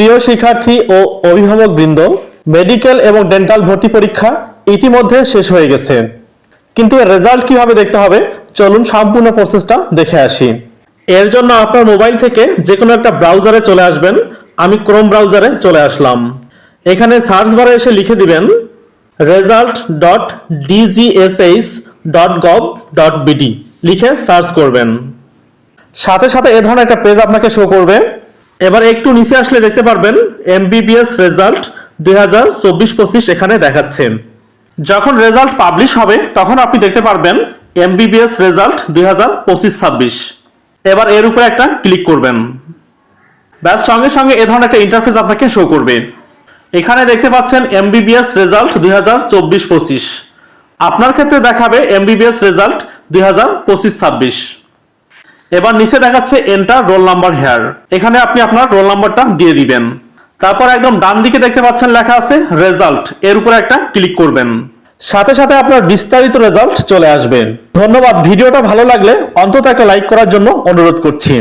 প্রিয় শিক্ষার্থী ও অভিভাবক বৃন্দ মেডিকেল এবং ডেন্টাল ভর্তি পরীক্ষা ইতিমধ্যে শেষ হয়ে গেছে। কিন্তু রেজাল্ট কীভাবে দেখতে হবে? চলুন সম্পূর্ণ প্রসেসটা দেখে আসি। এর জন্য আপনার মোবাইল থেকে যে কোনো একটা ব্রাউজারে চলে আসবেন। আমি ক্রোম ব্রাউজারে চলে আসলাম। এখানে সার্চ বারে এসে লিখে দিবেন result dot DGSH dot gov dot BD লিখে সার্চ করবেন। সাথে সাথে এ ধরনের একটা পেজ আপনাকে শো করবে। এবার একটু নিচে আসলে দেখতে পারবেন এমবিবিএস রেজাল্ট দুই হাজার চব্বিশ পঁচিশ এখানে দেখাচ্ছে যখন রেজাল্ট পাবলিশ হবে, তখন আপনি দেখতে পারবেন এমবিবিএস রেজাল্ট দুই হাজার পঁচিশ ছাব্বিশ। এবার এর উপরে একটা ক্লিক করবেন। ব্যাস, সঙ্গে সঙ্গে এ ধরনের একটা ইন্টারফেস আপনাকে শো করবে। এখানে দেখতে পাচ্ছেন এমবিবিএস রেজাল্ট দুই হাজার চব্বিশ পঁচিশ। আপনার ক্ষেত্রে দেখাবে এমবিবিএস রেজাল্ট দুই হাজার পঁচিশ ছাব্বিশ। এবার নিচে দেখাচ্ছে এন্টার রোল নাম্বার হেয়ার এখানে আপনি আপনার রোল নাম্বারটা দিয়ে দিবেন। তারপর একদম ডান দিকে দেখতে পাচ্ছেন লেখা আছে রেজাল্ট এর উপরে একটা ক্লিক করবেন। সাথে সাথে আপনার বিস্তারিত রেজাল্ট চলে আসবে। ধন্যবাদ। ভিডিওটা ভালো লাগলে অন্তত একটা লাইক করার জন্য অনুরোধ করছি।